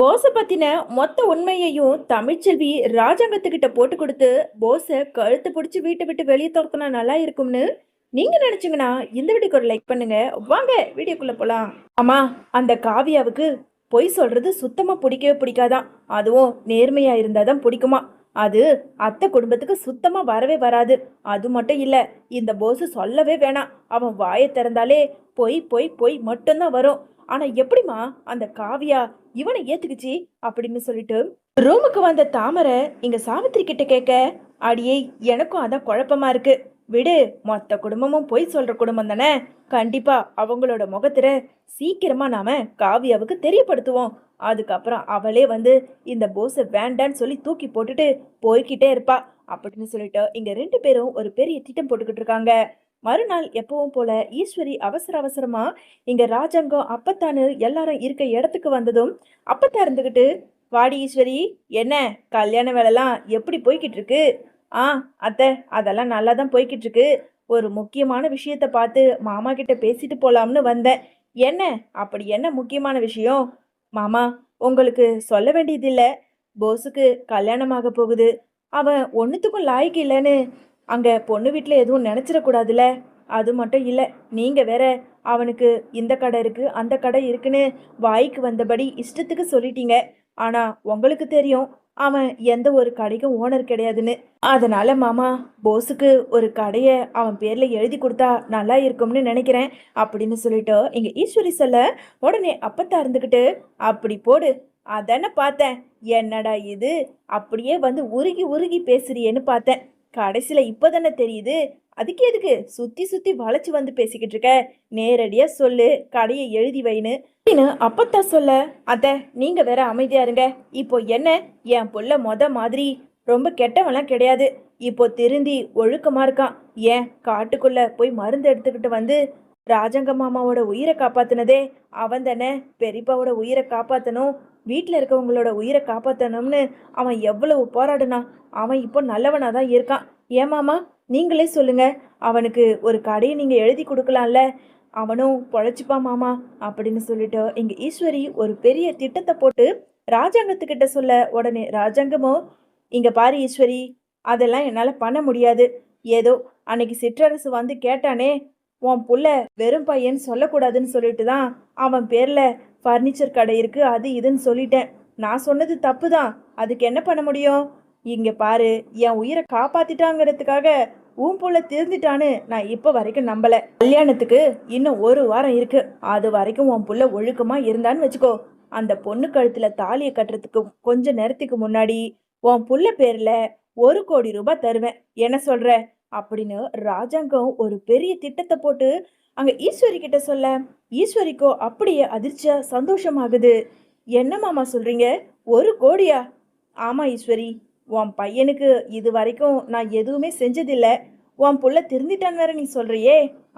போஸை பற்றின மொத்த உண்மையையும் தமிழ்ச்செல்வி ராஜாங்கத்துக்கிட்ட போட்டு கொடுத்து போஸை கழுத்து பிடிச்சி வீட்டை விட்டு வெளியே துரத்துனா நல்லா இருக்கும்னு நீங்க நினைச்சீங்கன்னா இந்த வீடியோக்கு ஒரு லைக் பண்ணுங்க. வாங்க வீடியோக்குள்ள போலாம். ஆமா அந்த காவியாவுக்கு பொய் சொல்றது சுத்தமா பிடிக்கவே பிடிக்காதான் அதுவும் நேர்மையா இருந்தாதான் பிடிக்குமா? அது அத்தை குடும்பத்துக்கு சுத்தமா வரவே வராது. அது மட்டும் இல்ல இந்த போஸ் சொல்லவே வேணாம். அவன் வாயை திறந்தாலே பொய் பொய் பொய் மட்டும்தான் வரும். ஆனா எப்படிம்மா அந்த காவியா இவனை ஏத்துக்குச்சு அப்படின்னு சொல்லிட்டு ரூமுக்கு வந்த தாமரை இங்க சாவித்திரி கிட்ட கேட்க அடியே எனக்கும் அதான் குழப்பமா இருக்கு. விடு மொத்த குடும்பமும் பொய் சொல்ற குடும்பம் தானே? கண்டிப்பா அவங்களோட முகத்துல சீக்கிரமா நாம காவியாவுக்கு தெரியப்படுத்துவோம். அதுக்கப்புறம் அவளே வந்து இந்த போஸை வேண்டான்னு சொல்லி தூக்கி போட்டுட்டு போய்கிட்டே இருப்பா. அப்படின்னு சொல்லிட்டு இங்க ரெண்டு பேரும் ஒரு பெரிய திட்டம் போட்டுக்கிட்டு இருக்காங்க. மறுநாள் எப்பவும் போல ஈஸ்வரி அவசர அவசரமா இங்க ராஜாங்கம் அப்பத்தானு எல்லாரும் இருக்க இடத்துக்கு வந்ததும் அப்பத்தா இருந்துகிட்டு வாடி ஈஸ்வரி என்ன? கல்யாண வேலைலாம் எப்படி போய்கிட்டு இருக்கு? ஆ அத்தை அதெல்லாம் நல்லா தான் போய்கிட்டு இருக்கு. ஒரு முக்கியமான விஷயத்த பார்த்து மாமா கிட்ட பேசிட்டு போலாம்னு வந்தேன். என்ன? அப்படி என்ன முக்கியமான விஷயம்? மாமா உங்களுக்கு சொல்ல வேண்டியதில்லை. போஸுக்கு கல்யாணமாக போகுது. அவன் ஒன்றுத்துக்கும் லாய்க்கு இல்லைன்னு அங்கே பொண்ணு வீட்டில் எதுவும் நினச்சிடக்கூடாதுல்ல? அது மட்டும் இல்லை நீங்கள் வேற அவனுக்கு இந்த கடை இருக்குது அந்த கடை இருக்குன்னு வாய்க்கு வந்தபடி இஷ்டத்துக்கு சொல்லிட்டீங்க. ஆனால் உங்களுக்கு தெரியும் அவன் எந்த ஒரு கடைக்கும் ஓனர் கிடையாதுன்னு. அதனால மாமா போஸுக்கு ஒரு கடையை அவன் பேரில் எழுதி கொடுத்தா நல்லா இருக்கும்னு நினைக்கிறேன் அப்படின்னு சொல்லிட்டு இங்கே ஈஸ்வரி சொல்ல உடனே அப்பத்தா இருந்துக்கிட்டு அப்படி போடு அதானே பார்த்தேன். என்னடா இது? அப்படியே வந்து உருகி உருகி பேசுறியேன்னு பார்த்தேன். கடைசியில் இப்போ தானே தெரியுது? அதுக்கு எதுக்கு? சுற்றி சுற்றி வளைச்சி வந்து பேசிக்கிட்டு இருக்க. நேரடியாக சொல்லு கடையை எழுதி வைன்னு. அப்படின்னு அப்பத்தா சொல்ல அத்தை நீங்கள் வேற அமைதியா இருங்க. இப்போ என்ன? என் புள்ள மொத மாதிரி. ரொம்ப கெட்டவன்லாம் கிடையாது. இப்போ திருந்தி ஒழுக்கமாக இருக்கான். ஏன் காட்டுக்குள்ளே போய் மருந்து எடுத்துக்கிட்டு வந்து ராஜங்க மாமாவோட உயிரை காப்பாத்தினதே அவன் தானே. பெரியப்பாவோட உயிரை காப்பாற்றணும் வீட்டில் இருக்கவங்களோட உயிரை காப்பாற்றணும்னு அவன் எவ்வளவு போராடுனான் அவன் இப்போ நல்லவனாக தான் இருக்கான். ஏன் மாமா? நீங்களே சொல்லுங்க. அவனுக்கு ஒரு கடையை நீங்கள் எழுதி கொடுக்கலாம்ல. அவனும் பொழைச்சிப்பான் மாமா அப்படின்னு சொல்லிட்டு இங்கே ஈஸ்வரி ஒரு பெரிய திட்டத்தை போட்டு ராஜாங்கத்துக்கிட்ட சொல்ல உடனே ராஜாங்கமோ இங்கே பாரு ஈஸ்வரி அதெல்லாம் என்னால் பண்ண முடியாது. ஏதோ அன்னைக்கு சிற்றரசு வந்து கேட்டானே உன் புள்ள வெறும் பையன் சொல்லக்கூடாதுன்னு சொல்லிட்டு தான் அவன் பேரில் ஃபர்னிச்சர் கடை இருக்குது அது இதுன்னு சொல்லிட்டேன். நான் சொன்னது தப்பு தான் அதுக்கு என்ன பண்ண முடியும்? இங்கே பாரு என் உயிரை காப்பாத்திட்டாங்கிறதுக்காக உன் புள்ள திருந்திட்டான்னு நான் இப்போ வரைக்கும் நம்பலை. கல்யாணத்துக்கு இன்னும் ஒரு வாரம் இருக்குது அது வரைக்கும் உன் புள்ள ஒழுக்கமாக இருந்தான்னு வச்சுக்கோ. அந்த பொண்ணு கழுத்தில் தாலியை கட்டுறதுக்கு கொஞ்ச நேரத்துக்கு முன்னாடி உன் புள்ள பேரில் ஒரு கோடி ரூபாய் தருவேன். என்ன சொல்கிற அப்படின்னு ராஜாங்கம் ஒரு பெரிய திட்டத்தை போட்டு அங்க ஈஸ்வரி கிட்ட சொல்ல ஈஸ்வரிக்கோ அப்படியே அதிர்ச்சியா சந்தோஷமாகுது. என்ன மாமா சொல்றீங்க? ஒரு கோடியா? ஆமா ஈஸ்வரி உன் பையனுக்கு இது வரைக்கும் நான் எதுவுமே செஞ்சதில்லை. உன் புள்ள திருந்திட்டான் வேற நீ சொல்றியே.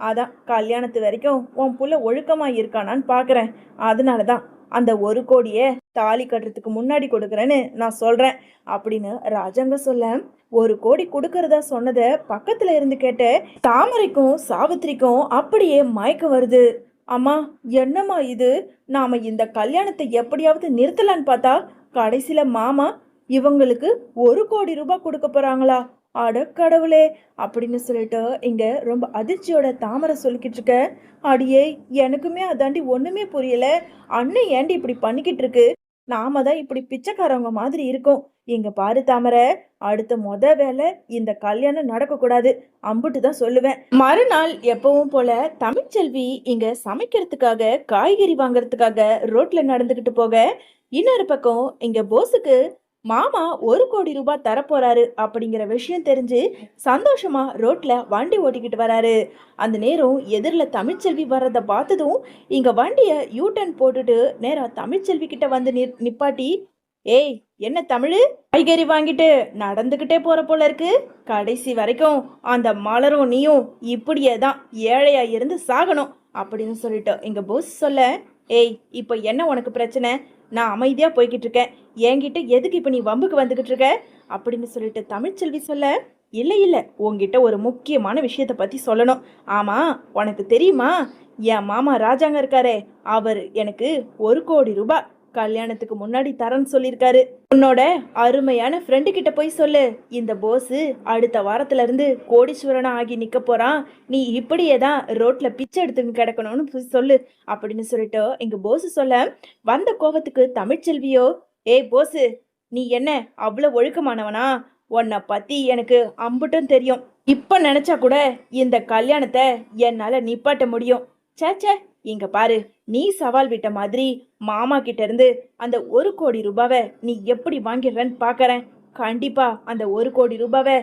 அதான் கல்யாணத்து வரைக்கும் உன் புள்ள ஒழுக்கமா இருக்கானான்னு பார்க்குறேன் அதனால தான் அந்த ஒரு கோடியே தாலி கட்டுறதுக்கு முன்னாடி கொடுக்குறேன்னு நான் சொல்கிறேன் அப்படின்னு ராஜாங்க சொல்ல. ஒரு கோடி கொடுக்கறதா சொன்னதை பக்கத்தில் இருந்து கேட்ட தாமரைக்கும் சாவித்திரிக்கும் அப்படியே மயக்கம் வருது. அம்மா என்னம்மா இது? நாம் இந்த கல்யாணத்தை எப்படியாவது நிறுத்தலான்னு பார்த்தா கடைசியில் மாமா இவங்களுக்கு ஒரு கோடி ரூபாய் கொடுக்க போகிறாங்களா அட கடவுளே அப்படின்னு சொல்லிட்டு இங்கே ரொம்ப அதிர்ச்சியோட தாமரை சொல்லிக்கிட்டு இருக்க. அடியே எனக்குமே அதாண்டி ஒன்றுமே புரியல. அண்ணன் ஏண்டி இப்படி பண்ணிக்கிட்டு இருக்கு? நாம தான் இப்படி பிச்சைக்காரவங்க மாதிரி இருக்கோம். இங்க பாரு தாமரை அடுத்த மொத வேலை இந்த கல்யாணம் நடக்கக்கூடாது அம்புட்டு தான் சொல்லுவேன். மறுநாள் எப்பவும் போல தமிழ்ச்செல்வி இங்க சமைக்கிறதுக்காக காய்கறி வாங்குறதுக்காக ரோட்ல நடந்துகிட்டு போக இன்னொரு பக்கம் இங்க போஸுக்கு மாமா ஒரு கோடி ரூபாய் தரப்போறாரு அப்படிங்கிற விஷயம் தெரிஞ்சு சந்தோஷமா ரோட்ல வண்டி ஓட்டிக்கிட்டு வராரு. அந்த நேரம் எதிரில் தமிழ்ச்செல்வி வர்றதை பார்த்ததும் இங்க வண்டியை யூ டர்ன் போட்டுட்டு நேரம் தமிழ்ச்செல்வி கிட்ட வந்து நி நிப்பாட்டி ஏய் என்ன தமிழ்? காய்கறி வாங்கிட்டு நடந்துக்கிட்டே போற போல இருக்கு. கடைசி வரைக்கும் அந்த மலரும் நீயும் இப்படியே தான் ஏழையா இருந்து சாகணும் அப்படின்னு சொல்லிட்டு எங்க போஸ் சொல்ல ஏய் இப்போ என்ன உனக்கு பிரச்சனை? நான் அமைதியாக போய்கிட்டு இருக்கேன். என்கிட்ட எதுக்கு இப்போ நீ வம்புக்கு வந்துக்கிட்டு இருக்க? அப்படின்னு சொல்லிட்டு தமிழ்ச்செல்வி சொல்ல இல்லை இல்லை உங்ககிட்ட ஒரு முக்கியமான விஷயத்தை பற்றி சொல்லணும். ஆமாம் உனக்கு தெரியுமா? என் மாமா ராஜாங்க இருக்காரே அவர் எனக்கு ஒரு கோடி ரூபாய் கல்யாணத்துக்கு முன்னாடி தரேன்னு சொல்லியிருக்காரு. உன்னோட அருமையான ஃப்ரெண்டு கிட்ட போய் சொல்லு. இந்த போஸு அடுத்த வாரத்துல இருந்து கோடீஸ்வரனா ஆகி நிக்க போறான். நீ இப்படியே தான் ரோட்ல பிச்சை எடுத்துன்னு கிடக்கணும்னு போய் சொல்லு. அப்படின்னு சொல்லிட்டு எங்க போஸு சொல்ல வந்த கோபத்துக்கு தமிழ்ச்செல்வியோ ஏய் போஸு நீ என்ன அவ்வளோ ஒழுக்கமானவனா? உன்னை பத்தி எனக்கு அம்புட்டும் தெரியும். இப்ப நினைச்சா கூட இந்த கல்யாணத்தை என்னால நிப்பாட்ட முடியும். சேச்சே இங்க பாரு நீ சவால் விட்ட மாதிரி மாமா கிட்ட இருந்து அந்த ஒரு கோடி ரூபாவை நீ எப்படி வாங்கிடுறன்னு பார்க்குறேன் கண்டிப்பா அந்த ஒரு கோடி ரூபாவை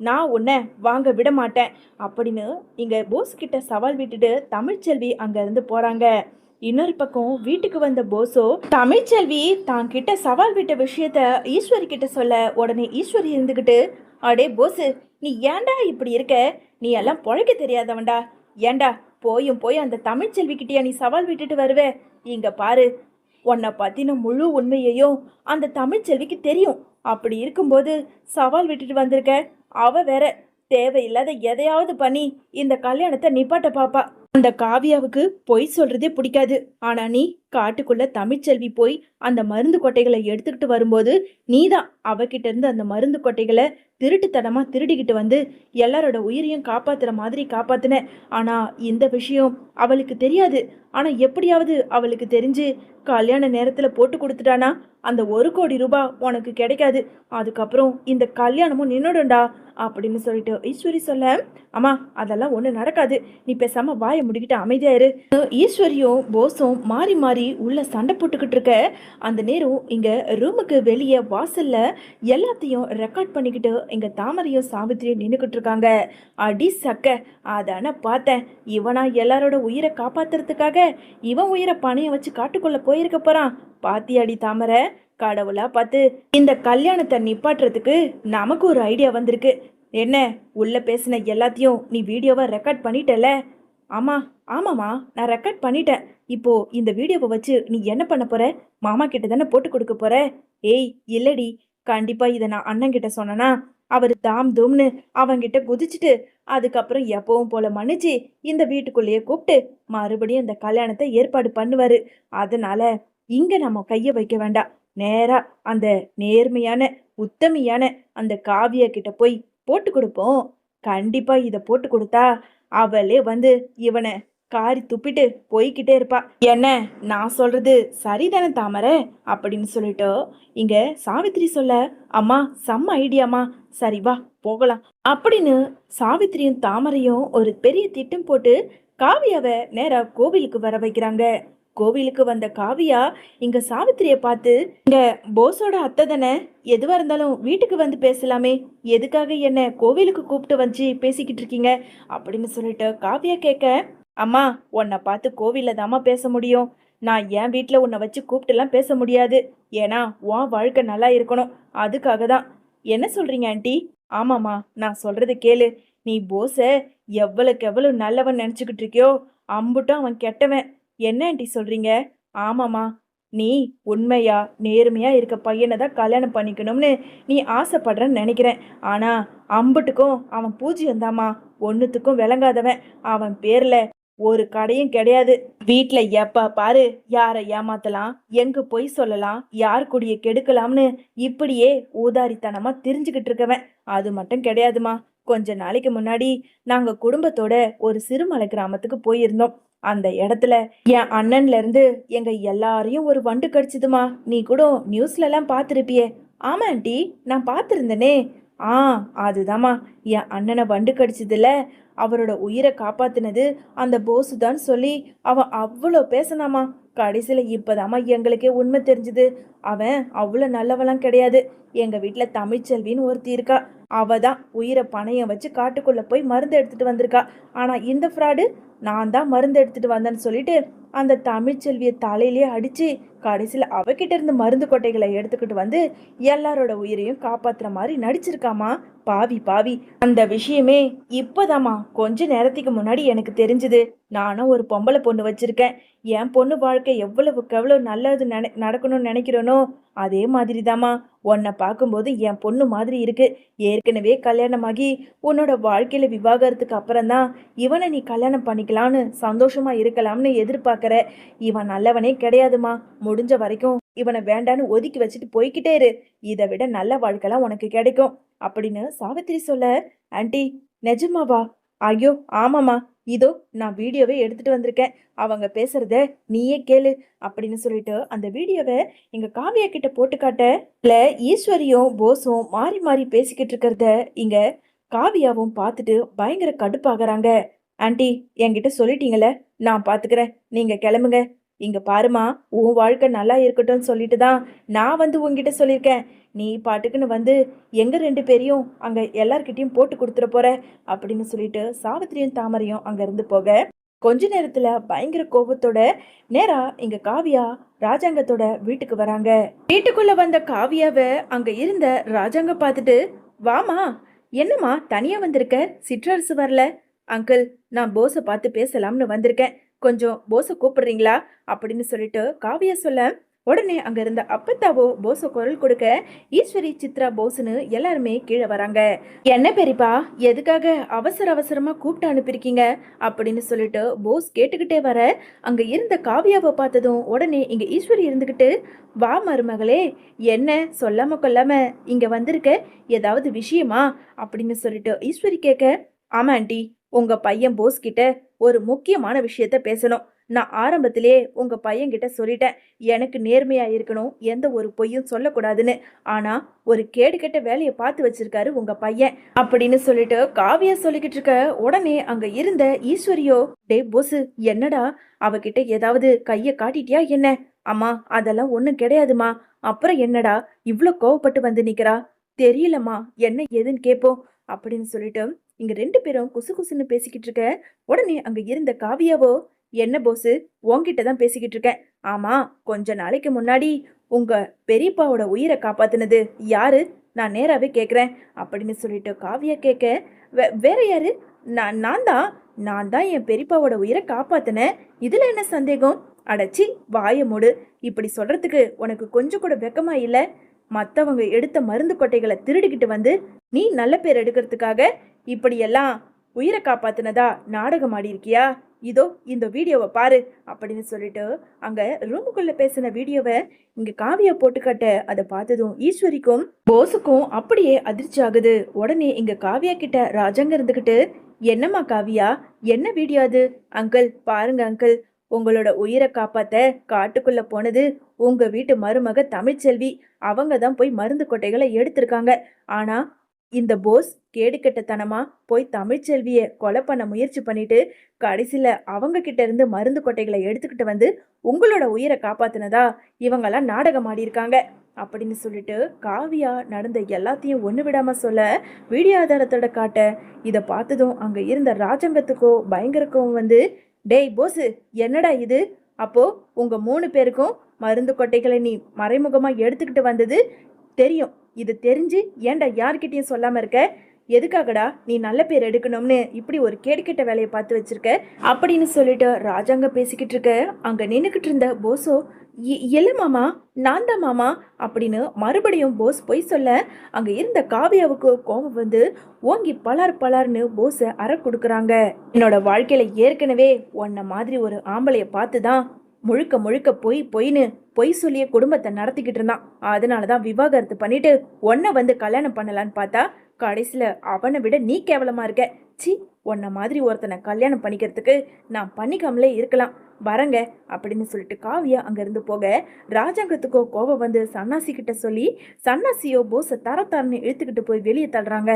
நான் உன்னை வாங்க விட மாட்டேன். அப்படின்னு இங்க போஸ் கிட்ட சவால் விட்டுட்டு தமிழ்ச்செல்வி அங்க இருந்து போறாங்க. இன்னொரு பக்கம் வீட்டுக்கு வந்த போஸோ தமிழ்ச்செல்வி தான் கிட்ட சவால் விட்ட விஷயத்த ஈஸ்வரி கிட்ட சொல்ல உடனே ஈஸ்வரி இருந்துகிட்டு அடே போஸு நீ ஏன்டா இப்படி இருக்க? நீ எல்லாம் பொழைக்க தெரியாதவன்டா. ஏன்டா போயும் போய் அந்த தமிழ்ச்செல்விக்கிட்டேயா நீ சவால் விட்டுட்டு வருவே? இங்க பாரு உன்னை பத்தின முழு உண்மையையும் அந்த தமிழ்ச்செல்விக்கு தெரியும். அப்படி இருக்கும்போது சவால் விட்டுட்டு வந்திருக்க? அவ வேற தேவையில்லாத எதையாவது பண்ணி இந்த கல்யாணத்தை நிப்பாட்ட பாப்பா. அந்த காவியாவுக்கு பொய் சொல்றதே பிடிக்காது. ஆனா நீ காட்டுக்குள்ள தமிழ்ச்செல்வி போய் அந்த மருந்து கொட்டைகளை எடுத்துக்கிட்டு வரும்போது நீதான். அவகிட்ட இருந்து அந்த மருந்து கொட்டைகளை திருட்டுத்தனமா திருடிக்கிட்டு வந்து எல்லாரோட உயிரையும் காப்பாத்துற மாதிரி காப்பாத்தின. ஆனா இந்த விஷயம் அவளுக்கு தெரியாது. ஆனா எப்படியாவது அவளுக்கு தெரிஞ்சு கல்யாண நேரத்துல போட்டு கொடுத்துட்டானா? அந்த ஒரு கோடி ரூபாய் உனக்கு கிடைக்காது. அதுக்கப்புறம் இந்த கல்யாணமும் நின்னுடும்டா அப்படின்னு சொல்லிட்டு ஈஸ்வரி சொல்ல அம்மா அதெல்லாம் ஒண்ணு நடக்காது. நீ பேசாம வாயை முடிக்கிட்டு அமைதியாயிரு ஈஸ்வரியும் போஸும் மாறி மாறி உள்ள சண்டை போட்டுக்கிட்டு இருக்க. அந்த நேரம் இங்க ரூமுக்கு வெளியே வாசல்ல எல்லாத்தையும் ரெக்கார்ட் பண்ணிக்கிட்டு இங்க தாமரையும் சாவித்திரியும் நின்றுக்கிட்டு இருக்காங்க. அடி சக்க அதான பார்த்தேன். இவனா எல்லாரோட உயிரை காப்பாத்துறதுக்காக இவன் உயிரை பணையை வச்சு காட்டுக்குள்ள போயிருக்க போறான். பாத்தியாடி தாமரை கடவுளா பார்த்து இந்த கல்யாணத்தை நிப்பாட்டுறதுக்கு நமக்கு ஒரு ஐடியா வந்திருக்கு. என்ன உள்ள பேசின எல்லாத்தையும் நீ வீடியோவை ரெக்கார்ட் பண்ணிட்டல? ஆமாம் ஆமாம்மா. நான் ரெக்கார்ட் பண்ணிட்டேன். இப்போது இந்த வீடியோவை வச்சு நீ என்ன பண்ண போற? மாமா கிட்ட தானே போட்டு கொடுக்க போற? ஏய் இல்லடி. கண்டிப்பாக இதை நான் அண்ணன் கிட்ட சொன்னனா? அவர் தாம் தூம்னு அவங்கிட்ட குதிச்சுட்டு அதுக்கப்புறம் எப்பவும் போல மன்னிச்சு இந்த வீட்டுக்குள்ளேயே கூப்பிட்டு மறுபடியும் இந்த கல்யாணத்தை ஏற்பாடு பண்ணுவார். அதனால இங்கே நம்ம கையை வைக்க வேண்டாம் நேராக அந்த நேர்மையான உத்தமியான அந்த காவியா கிட்ட போய் போட்டு கொடுப்போம். கண்டிப்பாக இதை போட்டு கொடுத்தா அவளே வந்து இவனை காரி துப்பிட்டு போய்கிட்டே இருப்பா. என்ன நான் சொல்றது சரிதானே தாமரை? அப்படின்னு சொல்லிட்டு இங்க சாவித்திரி சொல்ல. அம்மா செம்ம ஐடியாமா சரி வா போகலாம். அப்படின்னு சாவித்திரியும் தாமரையும் ஒரு பெரிய திட்டம் போட்டு காவியாவை நேரா கோவிலுக்கு வர வைக்கிறாங்க. கோவிலுக்கு வந்த காவியா இங்க சாவித்திரியை பார்த்து இங்க போஸோட அத்தை தானே? எதுவா இருந்தாலும் வீட்டுக்கு வந்து பேசலாமே. எதுக்காக என்ன கோவிலுக்கு கூப்பிட்டு வச்சு பேசிக்கிட்டு இருக்கீங்க? அப்படின்னு சொல்லிட்டு காவியா கேட்க அம்மா உன்னை பார்த்து கோவிலில் தாம்மா பேச முடியும். நான் என் வீட்டில் உன்னை வச்சு கூப்பிட்டுலாம் பேச முடியாது. ஏன்னா உன் வாழ்க்கை நல்லா இருக்கணும். அதுக்காக தான். என்ன சொல்றீங்க ஆண்டி? ஆமாம்மா நான் சொல்றது கேளு. நீ போஸை எவ்வளோக்கு எவ்வளோ நல்லவன் நினச்சிக்கிட்டு இருக்கியோ அம்புட்டும் அவன் கெட்டவன். என்ன ஆண்டி சொல்கிறீங்க ஆமாம்மா. நீ உண்மையா நேர்மையா இருக்க பையனை தான் கல்யாணம் பண்ணிக்கணும்னு நீ ஆசைப்படுறன்னு நினைக்கிறேன். ஆனா அம்புட்டுக்கும் அவன் பூஜ்யம் தாம்மா. ஒன்றுத்துக்கும் விளங்காதவன். அவன் பேர்ல ஒரு கடையும் கிடையாது. வீட்டில் எப்ப பாரு யாரை ஏமாத்தலாம் எங்க போய் சொல்லலாம் யார் கூடிய கெடுக்கலாம்னு இப்படியே ஊதாரித்தனமா தெரிஞ்சுக்கிட்டு இருக்கவன். அது மட்டும் கிடையாதுமா கொஞ்ச நாளைக்கு முன்னாடி நாங்கள் குடும்பத்தோட ஒரு சிறுமலை கிராமத்துக்கு போயிருந்தோம். அந்த இடத்துல என் அண்ணன்ல இருந்து எங்க எல்லாரையும் ஒரு வண்டு கடிச்சதுமா. நீ கூட நியூஸ்ல எல்லாம் பார்த்திருப்பியே. ஆமா ஆண்டி நான் பார்த்திருந்தேனே. ஆ அதுதாம்மா. என் அண்ணனை வண்டு கடிச்சதுல அவரோட உயிரை காப்பாத்தினது அந்த போசு தான் சொல்லி அவன் அவ்வளோ பேசினாமா கடைசியில் இப்போதாம்மா எங்களுக்கே உண்மை தெரிஞ்சுது. அவன் அவ்வளோ நல்லவெல்லாம் கிடையாது. எங்கள் வீட்டில் தமிழ்ச்செல்வின்னு ஒருத்தி இருக்கா. அவ தான் உயிரை பணையம் வச்சு காட்டுக்குள்ளே போய் மருந்து எடுத்துகிட்டு வந்திருக்கா. ஆனால் இந்த ஃப்ராடு நான் தான் மருந்து எடுத்துகிட்டு வந்தேன்னு சொல்லிட்டு அந்த தமிழ்ச்செல்வியை தலையிலே அடித்து கடைசியில் அவகிட்ட இருந்து மருந்து கொட்டைகளை எடுத்துக்கிட்டு வந்து எல்லாரோட உயிரையும் காப்பாற்றுற மாதிரி நடிச்சிருக்காமா? பாவி பாவி. அந்த விஷயமே இப்போதாம்மா. கொஞ்ச நேரத்துக்கு முன்னாடி எனக்கு தெரிஞ்சுது. நானும் ஒரு பொம்பளை பொண்ணு வச்சுருக்கேன். என் பொண்ணு வாழ்க்கை எவ்வளவுக்கு எவ்வளோ நல்லது நினை நடக்கணும்னு நினைக்கிறேனோ அதே மாதிரி தாம்மா உன்னை பார்க்கும்போது என் பொண்ணு மாதிரி இருக்கு. ஏற்கனவே கல்யாணமாகி உன்னோட வாழ்க்கையில் விவாகரத்துக்கு அப்புறம்தான் இவனை நீ கல்யாணம் பண்ணிக்கலான்னு சந்தோஷமா இருக்கலாம்னு எதிர்பார்க்குற. இவன் நல்லவனே கிடையாதுமா. முடிஞ்ச வரைக்கும் இவனை வேண்டான்னு ஒதுக்கி வச்சுட்டு போய்க்கிட்டே இரு. இதை விட நல்ல வாழ்க்கைலாம் உனக்கு கிடைக்கும். அப்படின்னு சாவித்திரி சொல்ல ஆண்டி நிஜமாவா? ஐயோ ஆமாம்மா. இதோ நான் வீடியோவே எடுத்துட்டு வந்திருக்கேன். அவங்க பேசுறத நீயே கேளு அப்படின்னு சொல்லிட்டு அந்த வீடியோவை எங்க காவியா கிட்ட போட்டு காட்ட இல்ல ஈஸ்வரியும் போஸும் மாறி மாறி பேசிக்கிட்டு இருக்கிறத இங்க காவியாவும் பார்த்துட்டு பயங்கர கடுப்பாகிறாங்க. ஆண்டி என்கிட்ட சொல்லிட்டீங்களே நான் பாத்துக்கிறேன். நீங்க கிளம்புங்க. இங்க பாருமா உன் வாழ்க்கை நல்லா இருக்கட்டும்னு சொல்லிட்டு தான் நான் வந்து உங்ககிட்ட சொல்லியிருக்கேன். நீ பாட்டுக்குன்னு வந்து எங்கள் ரெண்டு பேரையும் அங்கே எல்லார்கிட்டேயும் போட்டு கொடுத்துட போகிற அப்படின்னு சொல்லிட்டு சாவித்திரியும் தாமரையும் அங்கேருந்து போக கொஞ்ச நேரத்தில் பயங்கர கோபத்தோட நேரா இங்கே காவியா ராஜாங்கத்தோட வீட்டுக்கு வராங்க. வீட்டுக்குள்ளே வந்த காவியாவை அங்கே இருந்த ராஜாங்க பார்த்துட்டு வாமா என்னம்மா தனியாக வந்திருக்க? சிற்றரசு வரல. அங்கிள் நான் போஸை பார்த்து பேசலாம்னு வந்திருக்கேன். கொஞ்சம் போஸை கூப்பிடுறீங்களா? அப்படின்னு சொல்லிட்டு காவியா சொல்ல உடனே அங்கே இருந்த அப்பத்தாவோ போஸ குரல் கொடுக்க ஈஸ்வரி சித்ரா போஸ்னு எல்லாருமே கீழே வராங்க. என்ன பெரியப்பா எதுக்காக அவசர அவசரமா கூப்பிட்டு அனுப்பியிருக்கீங்க? அப்படின்னு சொல்லிட்டு போஸ் கேட்டுக்கிட்டே வர அங்க இருந்த காவியாவை பார்த்ததும் உடனே இங்க ஈஸ்வரி இருந்துகிட்டு வா மருமகளே என்ன சொல்லாம கொல்லாம இங்க வந்திருக்க? ஏதாவது விஷயமா? அப்படின்னு சொல்லிட்டு ஈஸ்வரி கேட்க ஆமா ஆண்டி உங்க பையன் போஸ் கிட்ட ஒரு முக்கியமான விஷயத்த பேசணும். நான் ஆரம்பத்திலே உங்கள் பையன்கிட்ட சொல்லிட்டேன். எனக்கு நேர்மையாக இருக்கணும் எந்த ஒரு பொய்யும் சொல்லக்கூடாதுன்னு. ஆனால் ஒரு கேடு கெட்ட வேலையை பார்த்து வச்சிருக்காரு உங்கள் பையன். அப்படின்னு சொல்லிட்டு காவியா சொல்லிக்கிட்டு இருக்க உடனே அங்கே இருந்த ஈஸ்வரியோ டே போசு என்னடா? அவகிட்ட ஏதாவது கையை காட்டிட்டியா என்ன? அம்மா அதெல்லாம் ஒன்றும் கிடையாதுமா. அப்புறம் என்னடா? இவ்வளோ கோவப்பட்டு வந்து நிற்கிறா தெரியலம்மா என்ன ஏதுன்னு கேட்போம் அப்படின்னு சொல்லிட்டு இங்க ரெண்டு பேரும் குசு குசுன்னு பேசிக்கிட்டு இருக்க உடனே அங்க இருந்த காவியாவோ என்ன போஸு உன்கிட்ட தான் பேசிக்கிட்டு இருக்கேன். ஆமாம் கொஞ்ச நாளைக்கு முன்னாடி உங்க பெரியப்பாவோட உயிரை காப்பாத்தினது. யாரு? நான் நேராகவே கேட்குறேன் அப்படின்னு சொல்லிட்டு காவியா கேட்க "வே- வேற யாரு? நான் நான் தான். நான் தான் என் பெரியப்பாவோட உயிரை காப்பாத்தினேன். இதில் என்ன சந்தேகம்? அடைச்சி வாய மூடு. இப்படி சொல்றதுக்கு உனக்கு கொஞ்சம் கூட வெக்கமா இல்லை? மற்றவங்க எடுத்த மருந்து கொட்டைகளை திருடிக்கிட்டு வந்து நீ நல்ல பேர் எடுக்கிறதுக்காக இப்படியெல்லாம் உயிரை காப்பாத்தினதா நாடகம் ஆடி இருக்கியா இதோ இந்த வீடியோவை பாரு அப்படின்னு சொல்லிட்டு அங்கே ரூமுக்குள்ளே பேசின வீடியோவை இங்கே காவியா போட்டுக்கட்ட அதை பார்த்ததும் ஈஸ்வரிக்கும் போஸுக்கும் அப்படியே அதிர்ச்சி ஆகுது. உடனே இங்கே காவியா கிட்ட ராஜாங்க இருந்துக்கிட்டு என்னம்மா காவியா என்ன வீடியோ அது? அங்கிள் பாருங்க அங்கிள் உங்களோட உயிரை காப்பாத்த காட்டுக்குள்ள போனது உங்க வீட்டு மருமக தமிழ்ச்செல்வி. அவங்க தான் போய் மருந்து கொட்டைகளை எடுத்திருக்காங்க. ஆனா இந்த போஸ் கேடுகெட்டத்தனமா போய் தமிழ்ச்செல்வியை கொலை பண்ண முயற்சி பண்ணிட்டு கடைசியில் அவங்க கிட்ட இருந்து மருந்து கொட்டைகளை எடுத்துக்கிட்டு வந்து உங்களோட உயிரை காப்பாத்தினதா? இவங்கெல்லாம் நாடகம் ஆடியிருக்காங்க. அப்படின்னு சொல்லிட்டு காவியா நடந்த எல்லாத்தையும் ஒன்று விடாம சொல்ல வீடியோ ஆதாரத்தோட காட்ட இதை பார்த்ததும் அங்கே இருந்த ராஜங்கத்துக்கோ பயங்கரக்கும் வந்து டேய் போஸு என்னடா இது? அப்போ உங்க மூணு பேருக்கும் மருந்து கொட்டைகளை நீ மறைமுகமாக எடுத்துக்கிட்டு வந்தது தெரியும். இது தெரிஞ்சு ஏன்டா யார்கிட்டயும் சொல்லாம இருக்க? எதுக்காகடா நீ நல்ல பேர் எடுக்கணும்னு இப்படி ஒரு கேடுகெட்ட வேலையை பார்த்து வச்சிருக்க? அப்படின்னு சொல்லிட்டு ராஜாங்க பேசிக்கிட்டு இருக்க. அங்க நின்றுக்கிட்டு இருந்த போஸோ இல்லை மாமா நான் தான் மாமா அப்படின்னு மறுபடியும் போஸ் பொய் சொல்ல அங்க இருந்த காவியாவுக்கு கோபம் வந்து ஓங்கி பலார் பலார்னு போஸை அற கொடுக்குறாங்க. என்னோட வாழ்க்கையில ஏற்கனவே உன்ன மாதிரி ஒரு ஆம்பளைய பார்த்து தான் முழுக்க முழுக்க பொய் பொய்னு பொய் சொல்லிய குடும்பத்தை நடத்திக்கிட்டு இருந்தான். அதனால தான் விவாகரத்து பண்ணிட்டு உன்னை வந்து கல்யாணம் பண்ணலான்னு பார்த்தா கடைசியில் அவனை விட நீ கேவலமா இருக்க. சி உன்ன மாதிரி ஒருத்தனை கல்யாணம் பண்ணிக்கிறதுக்கு நான் பண்ணிக்காமலே இருக்கலாம். வரங்க அப்படின்னு சொல்லிட்டு காவியா அங்கேருந்து போக ராஜாங்கத்துக்கோ கோபம் வந்து சன்னாசி கிட்ட சொல்லி சன்னாசியோ போஸை தர தரன்னு இழுத்துக்கிட்டு போய் வெளியே தள்ளுறாங்க.